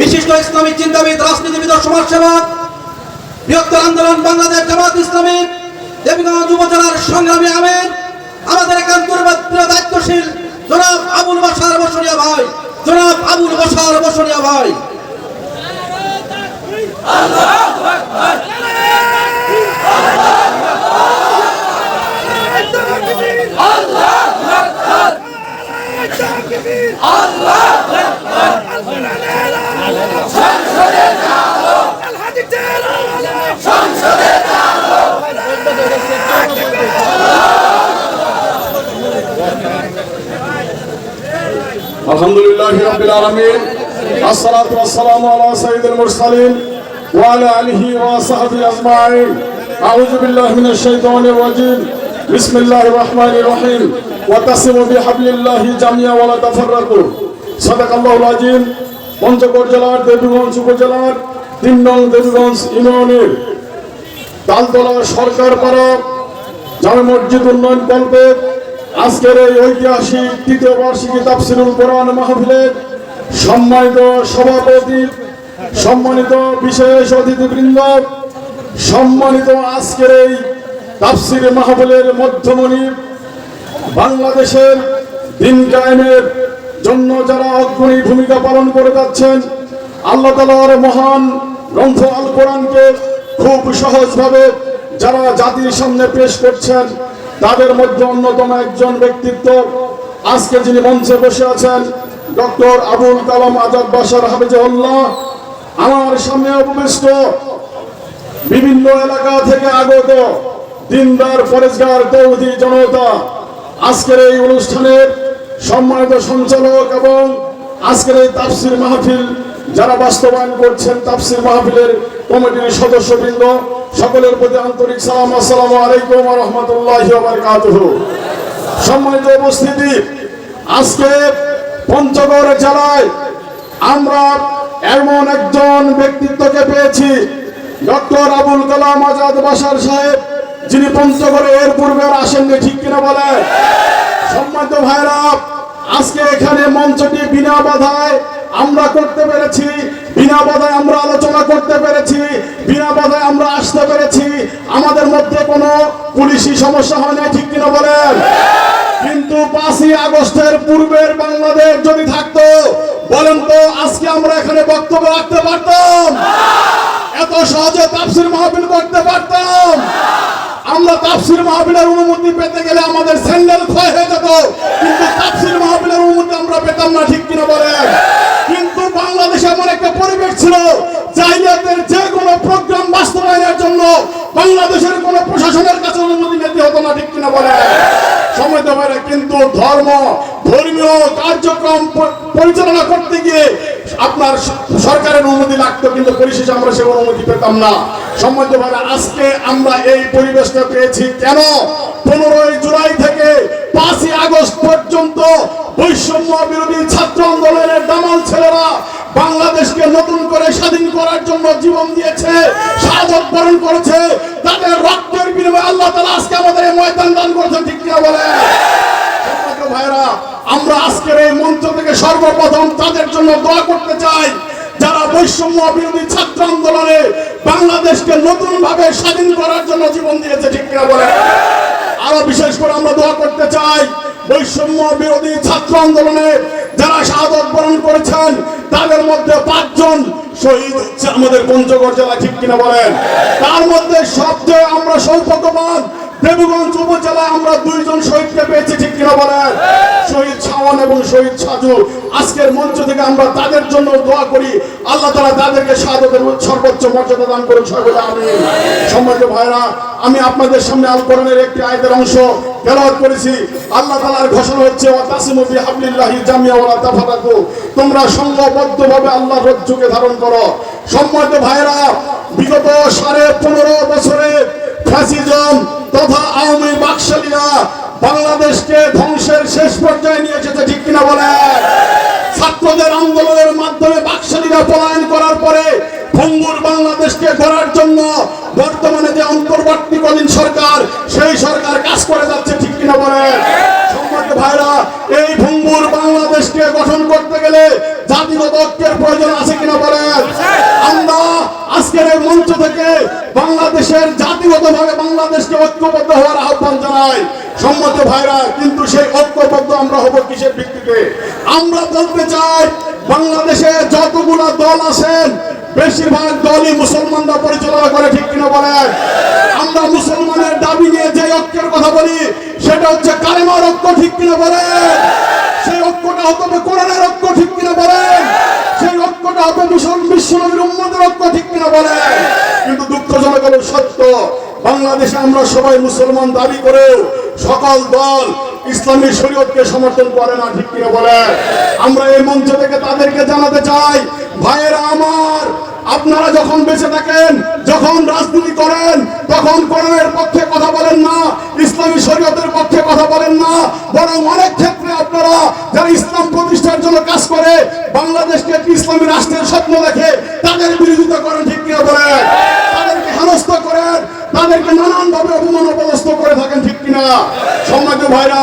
বিশিষ্ট ইসলামিক চিন্তাবিদ রাজনীতিবিদ সমাজ সমাজসেবক, বৃহত্তর আন্দোলন বাংলাদেশ জামাত ইসলামী, দেবীগঞ্জ উপজেলার সংগ্রামী আমের, আমাদের একান্ত দায়িত্বশীল জনাব আবুল বাসার বসরিয়া ভাই, জনাব আবুল বাসার বসরিয়া ভাই। لله رب العالمين الصلاة والسلام على سيد المرسلين وعلى آله وصحبه أجمعين أعوذ بالله من الشيطان الرجيم بسم الله الرحمن الرحيم وتصموا بحبل الله جميعا ولا تفرقوا صدق الله العظيم পঞ্চগড় জেলার দেবীগঞ্জ উপজেলার তিন নং দেবীগঞ্জ ইউনিয়নের তালতলা সরকার পাড়া জামে মসজিদ উন্নয়ন কল্পে আজকের এই ঐতিহাসিক তৃতীয় বার্ষিকী তাফসিরুল কোরআন মাহফিলের সম্মানিত সভাপতি, সম্মানিত বিশেষ অতিথিবৃন্দ, সম্মানিত আজকের এই তাফসির মাহফিলের মধ্যমণি, বাংলাদেশের দিন কায়েমের জন্য যারা অগ্রণী ভূমিকা পালন করে যাচ্ছেন, আল্লাহ তালার মহান গ্রন্থ আল কোরআনকে খুব সহজভাবে যারা জাতির সামনে পেশ করছেন তাদের মধ্যে অন্যতম একজন ব্যক্তিত্ব আজকে যিনি মঞ্চে বসে আছেন, ডক্টর আবুল কালাম আজাদ বাসার হাফিজুল্লাহ আমার সামনে উপবিষ্ট বিভিন্ন এলাকা থেকে আগত দিনদার, ফরেজগার তৌদি জনতা আজকের এই অনুষ্ঠানের সম্মানিত সঞ্চালক এবং আজকের এই তাফসির মাহফিল যারা বাস্তবায়ন করছেন তাফসির মাহফিলের কমিটির সদস্যবৃন্দ, সকলের প্রতি আন্তরিক সালাম, আসসালাম আলাইকুম রহমতুল্লাহ সম্মানিত উপস্থিতি, আজকে পঞ্চগড় জেলায় আমরা এমন একজন ব্যক্তিত্বকে পেয়েছি, ডক্টর আবুল কালাম আজাদ বাসার সাহেব, যিনি পঞ্চগড়ে এর পূর্বে আসেননি, ঠিক কিনা বলে? সম্মানিত ভাইরা, আজকে এখানে মঞ্চটি বিনা বাধায় আমরা করতে পেরেছি, বিনা বাধায় আমরা আলোচনা করতে পেরেছি, বিনা বাধায় আমরা আসতে পেরেছি। আমাদের মধ্যে কোনো পুলিশি সমস্যা হয় না ঠিক কিনা বলেন? কিন্তু পাঁচই আগস্টের পূর্বের বাংলাদেশ যদি থাকতো, বলেন তো আজকে আমরা এখানে বক্তব্য রাখতে পারতাম? এত সহজে তাফসির মাহফিল করতে পারতাম? আমরা তাফসির মাহফিলের অনুমতি পেতে গেলে আমাদের স্যান্ডেল ক্ষয় হয়ে যেত। কিন্তু তাফসির মাহফিলের অনুমতি আমরা পেতাম না, ঠিক কিনা বলেন? কিন্তু বাংলাদেশে এমন একটা পরিবেশ ছিল জাহিলিয়াতের যে কোনো প্রোগ্রাম বাস্তবায়নের জন্য বাংলাদেশের কোনো প্রশাসনের কাছে অনুমতি নিতে হতো না, ঠিক কিনা বলেন? সময় তো কিন্তু ধর্ম, ধর্মীয় কার্যক্রম পরিচালনা করতে গিয়ে আপনার সরকারের অনুমতি লাগতো, কিন্তু পরিশেষে আমরা সে অনুমতি পেতাম না। সম্মত ভাই আজকে আমরা এই পরিবেশটা পেয়েছি কেন? পনেরোই জুলাই থেকে পাঁচই আগস্ট পর্যন্ত বৈষম্য বিরোধী ছাত্র আন্দোলনের দামাল ছেলেরা বাংলাদেশকে নতুন করে স্বাধীন করার জন্য জীবন দিয়েছে শাহাদত বরণ করেছে। তাদের রক্তের বিনিময়ে আল্লাহ তালা আজকে আমাদের ময়দান দান করেছেন, ঠিক কিনা বলে সম্মানিত ভাইরা আমরা আজকের এই মঞ্চ থেকে সর্বপ্রথম তাদের জন্য দোয়া করতে চাই, যারা বৈষম্য বিরোধী ছাত্র আন্দোলনে বাংলাদেশকে নতুন ভাবে স্বাধীন করার জন্য জীবন দিয়েছে, ঠিক কিনা বলে আরও বিশেষ করে আমরা দোয়া করতে চাই, বৈষম্য বিরোধী ছাত্র আন্দোলনে যারা শাহাদত বরণ করেছেন, তাদের মধ্যে পাঁচজন শহীদ হচ্ছে আমাদের পঞ্চগড় জেলা, ঠিক কিনা বলেন? তার মধ্যে সবচেয়ে আমরা সৌভাগ্যবান দেবগঞ্জ উপজেলায় আমরা দুইজন শহীদকে পেয়েছি, ঠিক কিনা বলেন? শহীদ ছাওয়ান এবং শহীদ সাজু আজকের মঞ্চ থেকে আমরা তাদের জন্য দোয়া করি। আল্লাহ তালা তাদেরকে শাহাদতের সর্বোচ্চ মর্যাদা দান করুন, সকলে আমি সম্মানিত ভাইরা, আমি আপনাদের সামনে আল একটি আয়াতের অংশ তেলাওয়াত করেছি। আল্লাহ তাআলার ঘোষণা হচ্ছে, ওয়া তাসিমু বিহাবলিল্লাহি জামিয়া ওয়ালা তাফারাকু তোমরা সংঘবদ্ধভাবে আল্লাহর রজ্জুকে ধারণ করো। সম্মানিত ভাইরা, বিগত সাড়ে পনেরো বছরে ফ্যাসিজম তথা আওয়ামী বাকশালীরা বাংলাদেশকে ধ্বংসের শেষ পর্যায়ে নিয়ে এসেছে ঠিক কিনা বলে? ছাত্রদের আন্দোলনের মাধ্যমে বাকশালীরা পলায়ন করার পরে ভঙ্গুর বাংলাদেশকে গড়ার জন্য বর্তমানে যে অন্তর্বর্তীকালীন সরকার, সেই সরকার কাজ করে যাচ্ছে ঠিক কিনা বলে? ভাইরা, এই ভঙ্গুর বাংলাদেশকে গঠন করতে গেলে জাতিগত ঐক্যের প্রয়োজন আছে কিনা বলেন আমরা আজকের এই মঞ্চ থেকে বাংলাদেশের জাতিগতভাবে বাংলাদেশকে ঐক্যবদ্ধ হওয়ার আহ্বান জানাই সম্মত ভাইরা, কিন্তু সেই ঐক্যবদ্ধ আমরা হব কিসের ভিত্তিতে? আমরা বলতে চাই, বাংলাদেশে যতগুলো দল আছেন, বেশিরভাগ দলই মুসলমানরা পরিচালনা করে, ঠিক কিনা বলেন? আমরা মুসলমানের দাবি নিয়ে যে ঐক্যের কথা বলি, সেটা হচ্ছে কালেমার ঐক্য, ঠিক কিনা বলেন? সেই ঐক্যটা হতে কোরআনের ঐক্য, ঠিক কিনা বলেন? সেই ঐক্যটা হবে মুসলমান বিশ্বনবীর উম্মতের ঐক্য, ঠিক কিনা বলেন? দুঃখজনক হলো সত্য। বাংলাদেশে আমরা সবাই মুসলমান, দাবি করেও সকল দল ইসলামী শরীয়তকে সমর্থন করে না, ঠিক কিনা বলেন আমরা এই মঞ্চ থেকে তাদেরকে জানাতে চাই, ভাইয়েরা আমার, আপনারা যখন বেঁচে থাকেন, যখন রাজনীতি করেন, তখন কোরআনের পক্ষে কথা বলেন না, ইসলামী শরীয়তের পক্ষে কথা বলেন না, বরং অনেক ক্ষেত্রে আপনারা যারা ইসলাম প্রতিষ্ঠার জন্য কাজ করে, বাংলাদেশকে ইসলামী রাষ্ট্রের স্বপ্ন দেখে তাদের বিরোধিতা করেন, ঠিক কিনা বলেন তাদেরকে নানান ভাবে অপমান অপদস্থ করে থাকেন, ঠিক কিনা? সম্মানিত ভাইরা,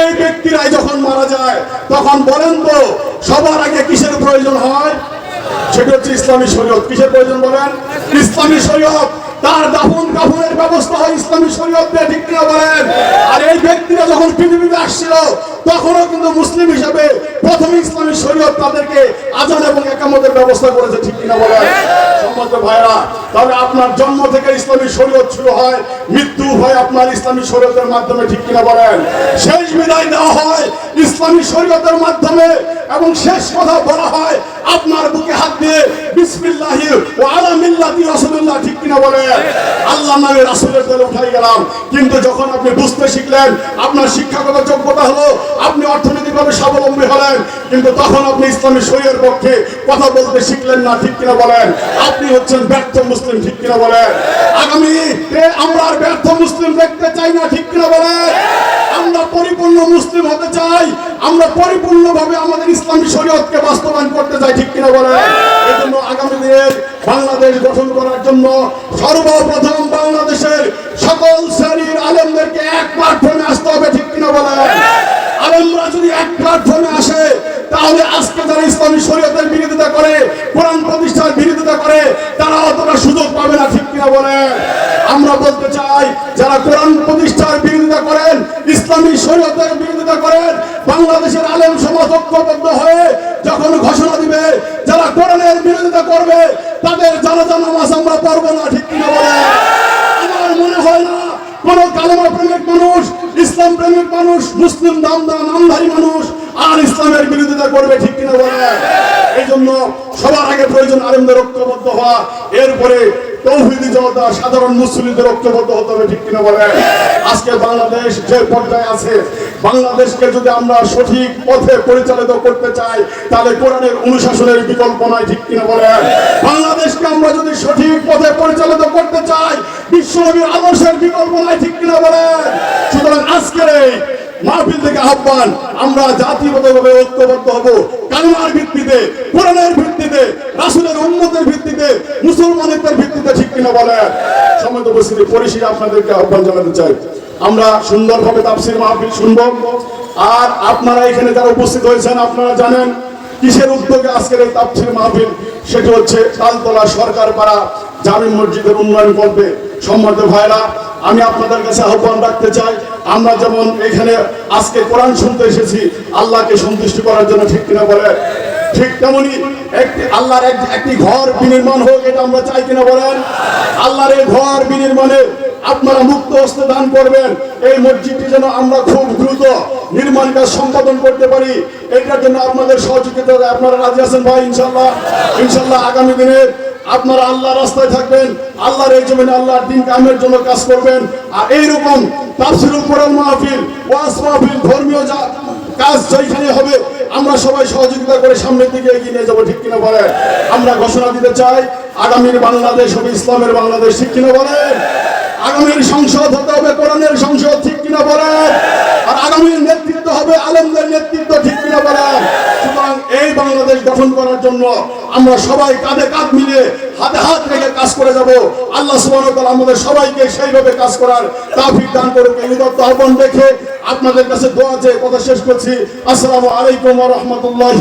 এই ব্যক্তিরাই যখন মারা যায়, তখন বলেন তো, সবার আগে কিসের প্রয়োজন হয়? সেটা হচ্ছে ইসলামী শরীয়ত। কিসের প্রয়োজন বলেন? ইসলামী শরীয়ত। তার দাফন কাফনের ব্যবস্থা হয় ইসলামী শরীয়ত ঠিক কিনা বলেন? আর এই ব্যক্তিরা যখন পৃথিবীতে আসছিল তখনও কিন্তু মুসলিম হিসাবে প্রথম ইসলামী শরীয়ত তাদেরকে আজান এবং একামতের ব্যবস্থা করেছে ঠিক কিনা বলেন? সম্মত ভাইরা তাহলে আপনার জন্ম থেকে ইসলামী শরীয়ত শুরু হয় মৃত্যু হয় আপনার ইসলামী শরীয়তের মাধ্যমে ঠিক কিনা বলেন? শেষ বিদায় দেওয়া হয় ইসলামী শরীয়তের মাধ্যমে এবং শেষ কথা বলা হয় আপনার বুকে হাত দিয়ে বিসমিল্লাহি ও আলা মিল্লাতি রাসূলুল্লাহ ঠিক কিনা বলেন? আল্লাহ নামে রাসূলের দলে উঠাই গেলাম। কিন্তু যখন আপনি বুঝতে শিখলেন আপনার শিক্ষাগত যোগ্যতা হলো আপনি অর্থনৈতিকভাবে স্বাবলম্বী হলেন, কিন্তু তখন আপনি ইসলামী শরীরের পক্ষে কথা বলতে শিখলেন না, ঠিক কিনা বলেন? আপনি হচ্ছেন ব্যর্থ মুসলিম, ঠিক কিনা বলেন? আগামী আমরা আর ব্যর্থ মুসলিম দেখতে চাই না, ঠিক কিনা বলেন? আমরা পরিপূর্ণ মুসলিম হতে চাই, আমরা পরিপূর্ণভাবে আমাদের ইসলামী শরীয়তকে বাস্তবায়ন করতে চাই, ঠিক কিনা বলেন? এজন্য আগামী দিনের বাংলাদেশ গঠন করার জন্য সর্বপ্রথম বাংলাদেশের সকল শ্রেণির আলেমদেরকে এক প্ল্যাটফর্মে আসতে হবে, ঠিক কিনা বলেন? প্ল্যাটফর্মে আসে, তাহলে আজকে যারা ইসলামী শরীয়তের বিরোধিতা করে, কোরআন প্রতিষ্ঠার বিরোধিতা করে, তারা অতটা সুযোগ পাবে না, ঠিক কিনা বলেন আমরা বলতে চাই, যারা কোরআন প্রতিষ্ঠার বিরোধিতা করেন, ইসলামী শরীয়তের বিরোধিতা করেন, বাংলাদেশের আলেম সমাজ ঐক্যবদ্ধ হয়ে যখন ঘোষণা দিবে, যারা কোরআনের বিরোধিতা করবে, তাদের জানাজা নামাজ আমরা পারব না, ঠিক কিনা না কোন কালেমা প্রেমিক মানুষ, ইসলাম প্রেমিক মানুষ, মুসলিম নামদা, নামধারী মানুষ, আর ইসলামের বিরোধিতা করবে ঠিক কিনা বলে? এই জন্য সবার আগে প্রয়োজন আলেমদের ঐক্যবদ্ধ হওয়া। এরপরে তৌহিদি জনতা, সাধারণ মুসলিমদের ঐক্যবদ্ধ হতে হবে ঠিক কিনা বলে? আজকে বাংলাদেশ যে পর্যায়ে আছে, বাংলাদেশকে যদি আমরা সঠিক পথে পরিচালিত করতে চাই, তাহলে কোরআনের অনুশাসনের বিকল্প নয় ঠিক কিনা বলে? বাংলাদেশকে আমরা যদি সঠিক পথে পরিচালিত করতে চাই, বিশ্বনবীর আদর্শের বিকল্প নয় ঠিক কিনা বলে? সুতরাং আজকের এই মাহফিল থেকে আহ্বান, আমরা জাতিগতভাবে ঐক্যবদ্ধ হব। কালিমার ভিত্তিতে, কোরআনের ভিত্তিতে, রাসূলের উম্মতের ভিত্তিতে, মুসলমানদের ভিত্তিতে, ঠিক কিনা বলে সময় উপস্থিতি। পরিষেবা আপনাদেরকে আহ্বান জানাতে চাই। আমরা সুন্দরভাবে তাফসির মাহফিল শুনব। আর আপনারা এখানে যারা উপস্থিত হয়েছেন, আপনারা জানেন, কিসের উদ্যোগে আজকের এই তাফসির মাহফিল? সেটি হচ্ছে তালতলা সরকার পাড়া জামি মসজিদের উন্নয়ন করবে। সম্মানিত ভাইরা, আমি আপনাদের কাছে আহ্বান রাখতে চাই আমরা যেমন এখানে আজকে কোরআন শুনতে এসেছি, আল্লাহকে সন্তুষ্ট করার জন্য ঠিক কিনা বলে? ঠিক তেমনি একটি আল্লাহর এক- একটি ঘর বিনির্মাণ হোক, এটা আমরা চাই কিনা বলেন? আল্লাহর এই ঘর বিনির্মাণে আপনারা মুক্ত হস্তে দান করবেন। এই মসজিদটি যেন আমরা খুব দ্রুত নির্মাণ কাজ সম্পাদন করতে পারি। এটার জন্য আপনাদের সহযোগিতা আপনারা রাজি আছেন ভাই? ইনশাল্লাহ ইনশাল্লাহ আগামী দিনে আপনারা আল্লাহ রাস্তায় থাকবেন। আল্লাহর এই জমিনে আল্লাহর দিন কামের জন্য কাজ করবেন। আর এইরকম তাফসিরুল কোরআন মাহফিল, ওয়াজ মাহফিল, ধর্মীয় যা কাজ যেখানে হবে, আমরা সবাই সহযোগিতা করে সামনের দিকে এগিয়ে নিয়ে যাব, ঠিক কিনা বলেন? আমরা ঘোষণা দিতে চাই, আগামীর বাংলাদেশ হবে ইসলামের বাংলাদেশ, ঠিক কিনা বলেন? আগামীর সংসদ হতে হবে কোরআনের সংসদ, ঠিক কিনা বলেন? আর আগামীর নেতৃত্ব হবে আলেমদের নেতৃত্ব, ঠিক কিনা বলেন? বাংলাদেশ গঠন করার জন্য আমরা সবাই কাঁধে কাঁধ মিলে হাতে হাত রেখে কাজ করে যাব। আল্লাহ সুবহানাহু আমাদের সবাইকে সেইভাবে কাজ করার তাফিক দান করুক। এই আহ্বান রেখে আপনাদের কাছে দোয়া চেয়ে কথা শেষ করছি। আসসালামু আলাইকুম রহমতুল্লাহ